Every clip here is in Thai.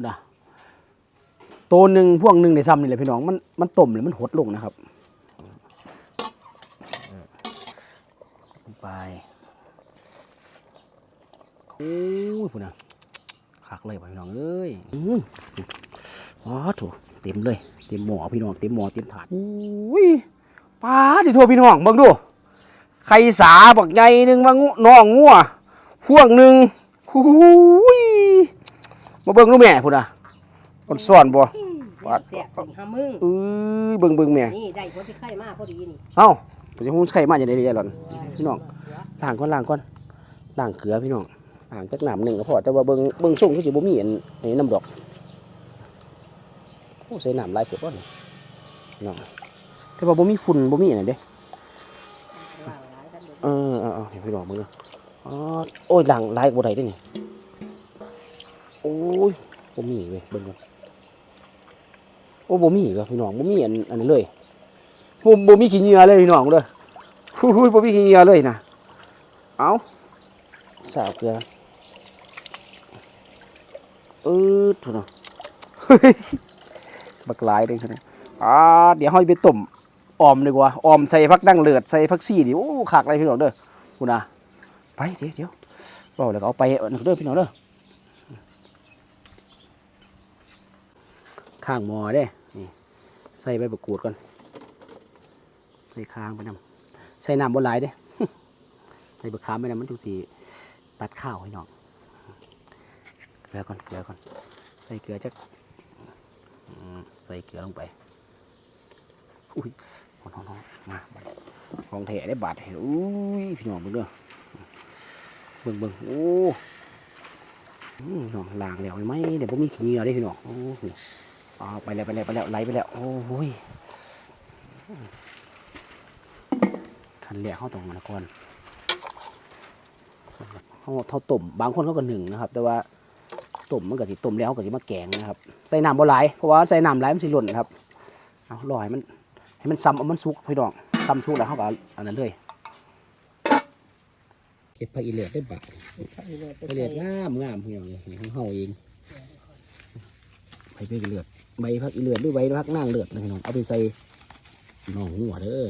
คุณนะตัวหนึ่งพวกหนึ่งในซ้ำนี่แหละพี่น้องมันมันต้มแล้วมันหดลงนะครับลงไปโอ้ยคุณนะคักเลยว่ะพี่น้องเอ้ยอื้ออ๋อถูกเต็มเลยเต็มหม้อพี่น้องเต็มหม้อเต็มถาดอุ้ยปลาดิโทพี่น้องเบิ่งดูไข่สาบักใหญ่หนึ่งว่างูน้องงัวพวกหนึ่งหูย มาเบิ่งดูแม่พุ่นอะมันซ่อนบ่ปาดเสียบถึงห้ามึงเอ้ยเบิ่งเบิ่งแม่นี่ได้คนที่ไข่มากพอดีนี่เอ้าผมจะพูดไข่มาอย่างไรดีอะหล่อนพี่น้องล้างก่อนล้างก่อนล้างเกลือพี่น้องล้างจักน้ำหนึ่งก็พอแต่ว่าเบิ่งเบิ่งส่งคือสิบ่มีอันอันนี้น้ำดอกโอ้ใส่น้ำหลายเกิดบ่นี่พี่น้องแต่ว่าบ่มีฝุ่นบ่มีอันนั้นเด้ว่างหลายกันเดี๋ยวเออเอาเอาเห็นพี่น้องมึงเนาะอ๋อโอ้ยล้างหลายกว่าใดเด้นี่ โอ้ยบ่มีเว้ยเบิ่งก่อนโอ้บ่มีก็พี่น้องบ่มีอันอันนั้เลยบ่บ่มีขี้เหงื่อเลยพี่น้องเด้อหุ้ยบ่มีขี้เหงื่อเลยนะเอาสาวเกลือเออถูกเนาะบักหลายเลยใช่ไหมอ่าเดี๋ยวเฮาไปต้มออมดีกว่าออมใส่ผักดั้งเลือดใส่ผักซี่ดิโอ้คักเลยพี่น้องเด้อคุณน่ะไปเดี๋ยวเดี๋ยวบอแล้วก็เอาไปเอาเด้อพี่น้องเด้อ ข้างหมอเด้นี่ใส่ใบมะกูดก่อน ใส่ค้างไปนำใส่น้ำบนไหลเด้ ใส่บะขามไปนำมันทุกสีตัดข้าวให้น้องเกลือก่อนเกลือก่อน ใส่เกลือจักใส่เกลือลงไป อุ้ยน้องน้องมาของแท้ได้บาดเห็นอุ้ยพี่น้องเบิ่งเด้อเบิ่งเบิ่งโอ้อืมน้องล้างแล้วไหมเดี๋ยวผมมีขี้เหงื่อได้พี่น้องโอ้ โหเอาไปแล้วไปแล้วไปแล้วไหลไปแล้วโอ้ยขันแหลกเข้าตรงมันก่อนเขาเท่าต้มบางคนเขาก็หนึ่งนะครับ แต่ว่าต้มมันก็สิต้มแล้วเขาก็สิมาแกงนะครับ ใส่น้ำบ่หลายเพราะว่าใส่น้ำหลายมันสิหล่นครับเอารอให้มันให้มันซ้ำเอามันสุกพี่น้องซ้ำสุกแล้วเขาก็เอาอันนั้นเลยเก็บผักอีเลือดได้บาทผักอีเลือดงามงามพี่น้องเลยของเฮาเองใบผักอีเลือด ใบผักอีเลือดหรือใบผักนางเลือดนะพี่น้องเอาไปใส่หน่องหัวเด้อ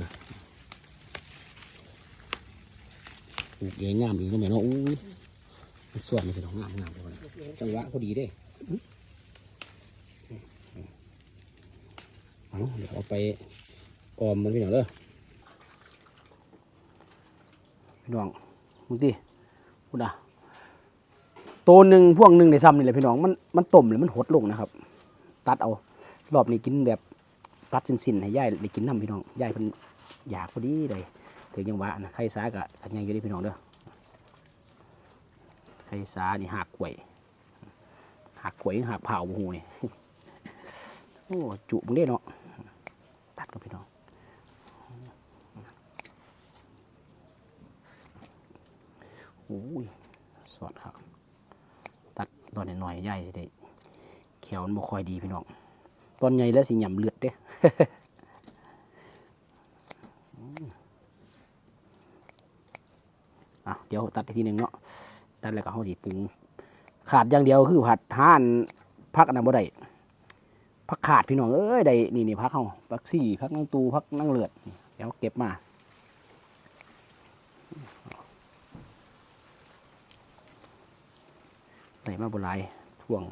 ปลูกเองงามอีกนะแม่เนาะอู้ส่วนมันพี่น้องงามงามเลยจังหวะพอดีเด้เอาเดี๋ยวเอาไปออมมันพี่น้องเด้อพี่น้องมึงดิพูดนะตัวหนึ่งพวกหนึ่งในซ้ำนี่แหละพี่น้องมันมันต้มแล้วมันหดลงนะครับ ตัดเอา รอบนี้กินแบบตัดสิ้นๆให้ย่ายได้กินน้ำพี่น้องย่ายเพิ่นอยากพอดีเลยถึงยังว่านะไข่สากะขันยังอยู่เด้พี่น้องเด้อไข่สานี่หักกล้วยหักกล้วยหักเผาบูฮูนี่โอ้จุมึงได้เนาะตัดกับพี่น้องโอ้ยสอดครับ ตัดตอนน้อยๆใหญ่สิได้ ขวมันบ่ค่อยดีพี่น้องตอนใหญ่แล้วสิหย่ำเลือดเด้อะเดี๋ยวตัดอีกทีหนึ่งเนาะตัดแล้วก็เฮาสิปรุง ขาดอย่างเดียวคือผัดห่านพักอันนั้นบ่ได้พักขาดพี่น้องเอ้ยได้นี่นี่พักเฮาพักซี่พักนั่งตูพักนั่งเลือดเดี๋ยวเก็บมาใส่มาโบหลายท่วง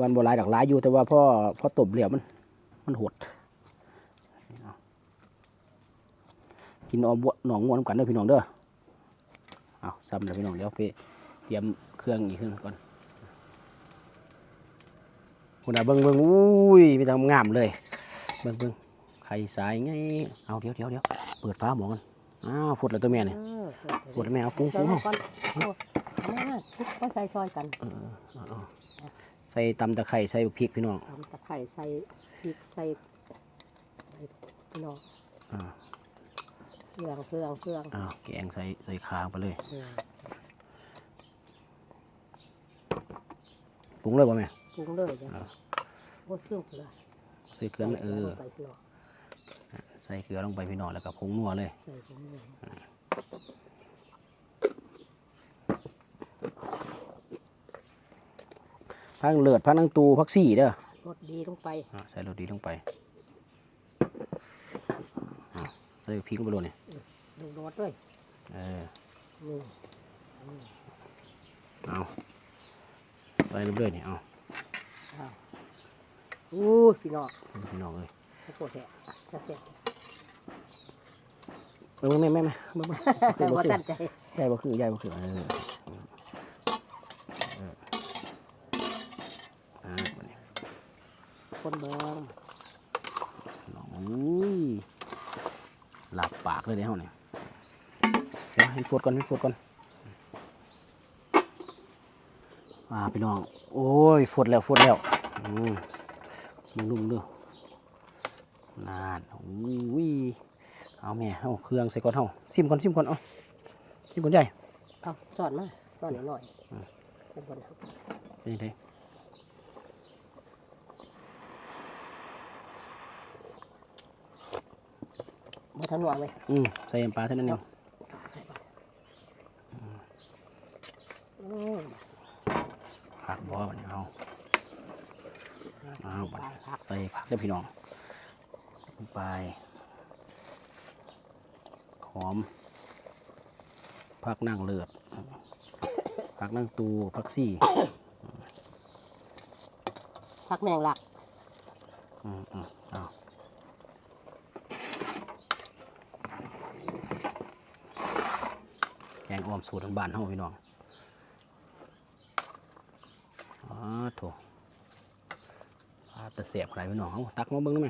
วันโบหลายดอกหลายอยู่แต่ว่าพ่อพ่อตบเหลี่ยมมัน มันหดกินออมวัวหนองงวนกันเด้อพี่น้องเด้อเอาซ้ำแล้วพี่น้องเดี๋ยวไปเตรียมเครื่องอีกขึ้นก่อนคุณอาเบิ้งเบิ้งอุ้ยมีแต่งามเลย เบิ้งเบิ้งไข่สายไงเอาเดี๋ยวเดี๋ยวเดี๋ยวเปิดฟ้าหมองกันอ้าวฟุดแล้วตัวแม่เนี่ยเออฟุดแม่เอาปรุงปเดี๋รุยวงเอาก่อนเอาเอามาทุกก็ใส่ซอยกัน ส่ตำตะไคร้ใส่พริกพี่น้องทำตะไคร้ใส่พริกใส่ใส่พี่น้องอ่าเครื่องเครื่องเครื่องอ้าวแกงใส่ใส่คางไปเลยเออปรุงเลยป่ะแม่ปรุงเลยจ้ะอ่าโอ้เครื่องเกลือใส่เกลือเออใส่พี่น้องใส่เกลือลงไปพี่น้องแล้วก็ผงนัวเลย ใส่ผงนัว พักเลิศพักนังตูพักสี่เด้อรสดีลงไปอะใส่โรดีลงไปอะใส่พริกลงไปโรยนี่ดูรสด้วยเออนี่เอาใส่เรื่อยๆนี่เอาอ้าวอู้พี่น้องพี่น้องเลยข้าวโพดแห้งจะเสร็จเออแม่แม่แม่แม่แม่ว่าตั้งใจใหญ่บ่คือใหญ่บ่คือเออเอออ่าบัดนี้ คนเบิ่งน้องอุ้ยหลับปากเลยเดี๋ยวเนี่ยเดี๋ยวให้ฟดก่อนให้ฟดก่อนอ่าพี่น้อง โอ้ยฟดแล้วฟดแล้วอืมมึงดูมึงดูนานอุ้ยเอาแม่เอาเครื่องใส่ก่อนเฮาซิมก่อนซิมก่อนเอาซิมก่อนใหญ่เอาสอนมาสอนหน่อยๆเป็นคนครับเป็นยังไง บ่ทันหวงเลยอืมใส่น้ำปลาเท่านั้นเองใส่ไปอืมผักบ่บัดนี้เอาเอาบัดนี้ผักใส่ผักเด้อพี่น้องลงไปหอมผักนั่งเลือดผักนั่งตูผักซี่ผักแมงลัก อืมอืมเอางบ้านเฮาพี่น้องอ๋อโถปลาตะเสียบอะไรพี่น้องเฮาตักมาเบิ่งได้ไหม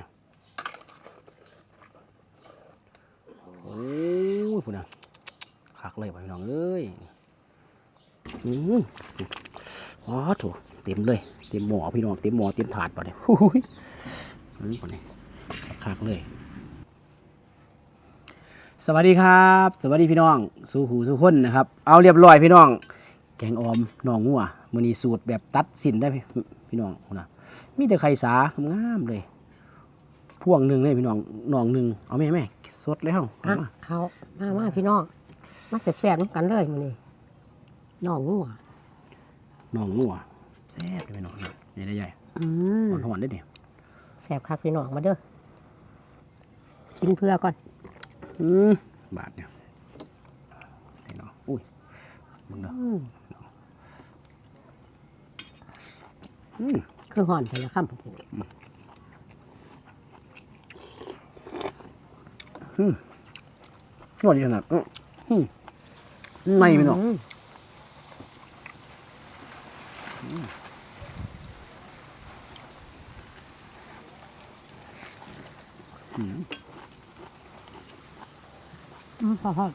โอ้ยพุ่นน่ะคักเลยพี่น้องเอ้ยอืมอ๋อโถเต็มเลยเต็มหม้อพี่น้องเต็มหม้อเต็มถาดป่ะเนี่ยหุ้ยนี่ป่ะเนี่ยคักเลย สวัสดีครับ สวัสดีพี่น้องสู่หูสู่คนนะครับ เอาเรียบร้อยพี่น้อง แกงออมหนองงัวมือนีสูตรแบบตัดสินได้พี่พี่น้องนะมีแต่ไข่สางามเลย พ่วงหนึ่งเลยพี่น้องหนองหนึ่งเอาแม่แม่สดแล้วอะเอามาเขามามาพี่น้องมาแซ่บๆน้ำกันเลยมื้อนี้น้องงัวหนองงัวแซ่บเลยพี่น้องนะใหญ่ได้ใหญ่อืมหอนๆได้ดิแซ่บคักพี่น้องมาเด้อกินเพื่อก่อนอืม บาทเนี่ยนี่เนาะอุ้ยมึงเนาะอืมอืมคือห่อนแต่ละคำผมพูดหวานขนาดอื้อหืมไม่พี่น้อง อืมอืมพอพอ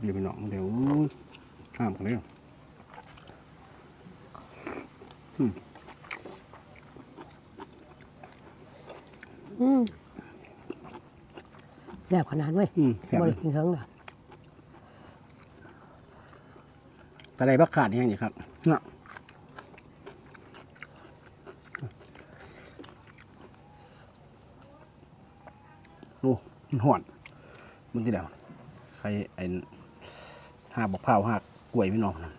เดี๋ยวพี่น้องเดี๋ยวข้ามกันเลยอืมแซ่บขนาดเว้ยอืมแซ่บบเลริยกินเทิงน่ะกระไดบักขาดแห้งนี่ครับเนาะ ดูมันห่อนมันที่เดียวใครไอ้หาบอกเผาวหากกล้วยพี่น้องนะ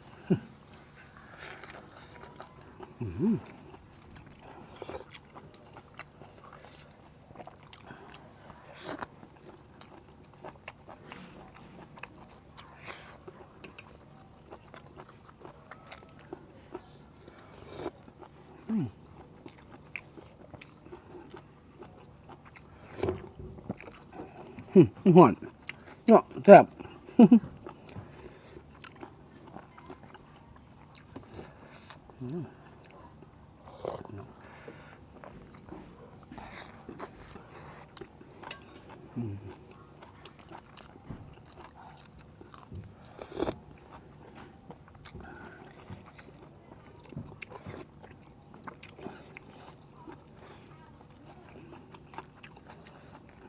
หือมันหอนเนาะแซ่บ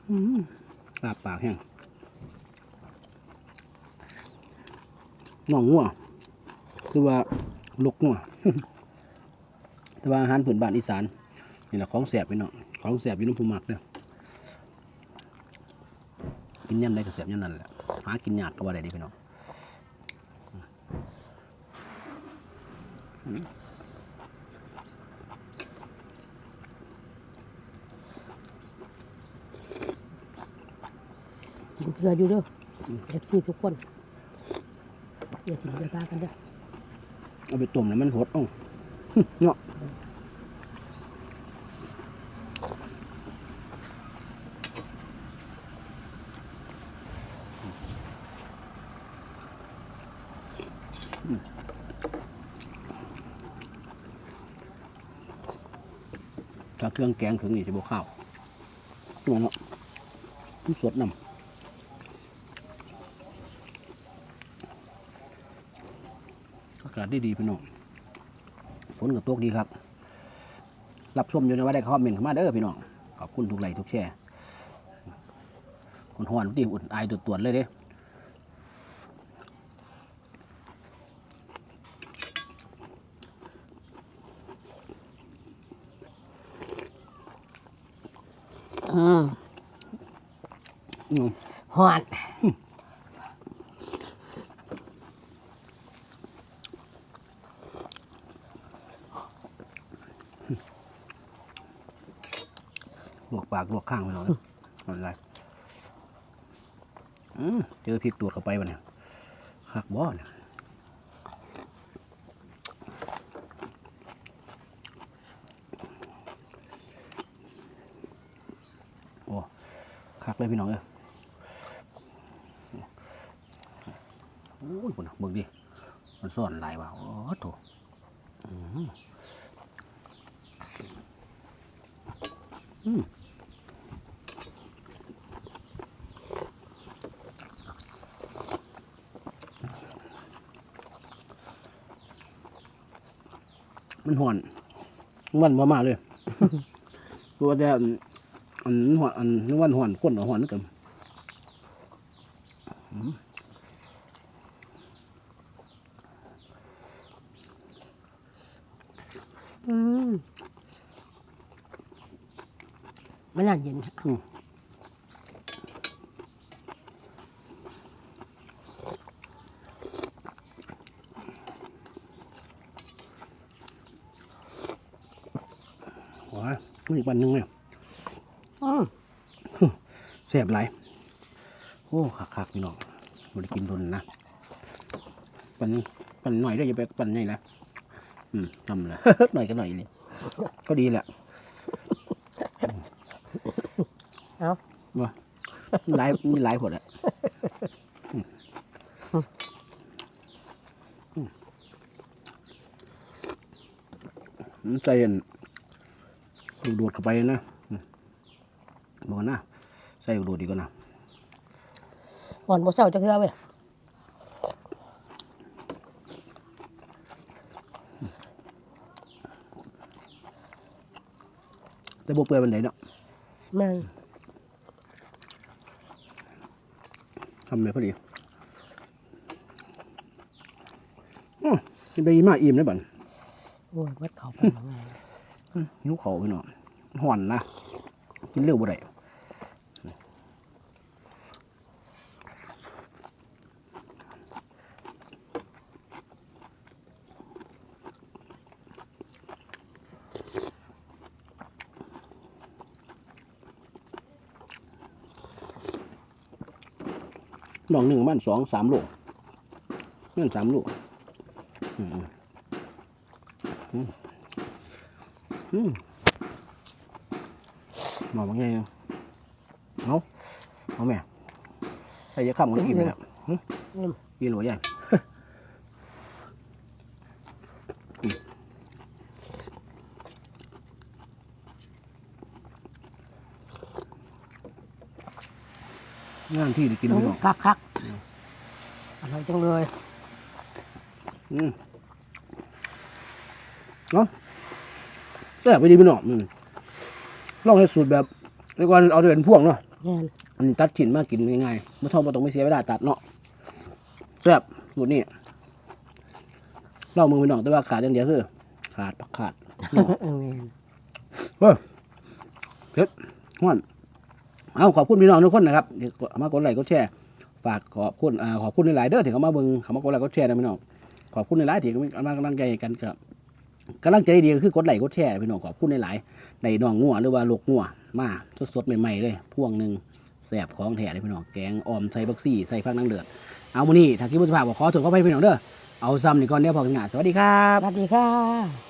ปาปากแห้งน่องงัวคือว่าลกงัวแต่ว่าอาหารพื้นบ้านอีสานนี่แหละของแสบไปเนาะของแสบอยู่น้ำผู้มักเด้อกินยำได้ก็แสบยำนั่นแหละหากินยากก็ว่าได้ดีพี่น้อง นเพื่ออยู่เด้อเอฟซีทุกคนอย่าสิไปบ้ากันเด้อเอาไปต้มแล้วมันหดเอ้าเนาะถ้าเครื่องแกงถึงนี่สิบวข้าวตัวเนาะมันสดนำากาศดีดีๆพี่น้องฝนก็ตกดีครับ รับชมอยู่ในว่าได้คอมเมนต์เข้ามาเด้อพี่น้องขอบคุณทุกไลค์ทุกแชร์คนหอนที่อุ่นอายตัวตรวจเลยเด้อืมอืมหอน กปากลวกข้างไปหน่อยนะอะไรเจอพริกตรวจเข้าไปวะเนี่ยคักบ่เนี่ยโอ้คักเลยพี่น้องเอ้ยโอ้ยคุณเบิ่งดิ มันซ่อนหลายว่ะโอ้โถอืม มมันห่อนวันมามาเลยตัวแต่อันอันห่อนอันนึกวันห่อนคนกับห่อนนึกกันอืมมันน่าเย็นค่ะ อืมโอ้ยมีอีกวันหนึงเนี่ยอืมแซ่บหลายโอ้คักคักๆพี่น้องบริกินโดนนะปันปันหน่อยได้ออย่าไปปันใหญ่นะอืมทำเลยหน่อยก็หน่อยเลยก็ดีแหละเอาว่าหลายมีหลายผลอะอืมอืมอืมใจเย็น ดูดเข้าไปนะอืมบอกนะใส่ดูดดีกว่านะหอนบ่เศร้าจะคือเว้ยแต่บเปื่อยมันไหนเนาะแม่งทำเลยพอดีอ๋อกินไปมาอิ่มเลยบันโอ้ยวัดเขาไปยังไงหิวเขาพี่น้อง ห่อนนะกินเร็วบ่ได้น้องหนึ่งมันสองสามโลเงินสามโลอืมอืม อืมมาว่าไงเอาเอาแม่ใส่ยาข้ามกันอิ่มแล้วหึอิ่มกินหรือใหญ่งานที่ได้กินไม่หรอกคักคักอร่อยจังเลย อืมเนาะแซ่บไปดีพี่น้องอืม ลองให้สูตรแบบเรียกว่าเอาเดือนพ่วงเนาะแม่นอันนี้ตัดชิ้นมากินง่ายๆไม่ต้องไม่ต้องไม่เสียเวลาตัดเนาะแซ่บสูตรนี้ลองมือพี่น้องแต่ว่าขาดอย่างเดียวคือ ขาดผักขาดเออแม่นเฮ้ยเพชรห้อนเอาขอบคุณพี่น้องทุกคนนะครับเดี๋ยวมากดไลค์กดแชร์ฝากขอบคุณอ่าขอบคุณหลายๆเด้อที่เขามาเบิ่งเขามากดไลค์กดแชร์นะพี่น้องขอบคุณหลายๆที่กำลังกำลังใจกันกับ กำลังใจดีก็คือกดไลค์กดแชร์พี่น้องขอบคุณหลายๆในน้องงัวหรือว่าลูกงัวมาสดๆใหม่ๆเลยพ่วงหนึ่งแสบของแท้เลยพี่น้องแกงออมใส่บักซี่ใส่ฟักนังเดือดเอามื้อนี้ถ้าคิดว่าจะพาขอกขอเข้าไปพี่น้องเด้อเอาซ้ำนี่ก่อนเดี๋ยวพอกันงานสวัสดีครับสวัสดีค่ะ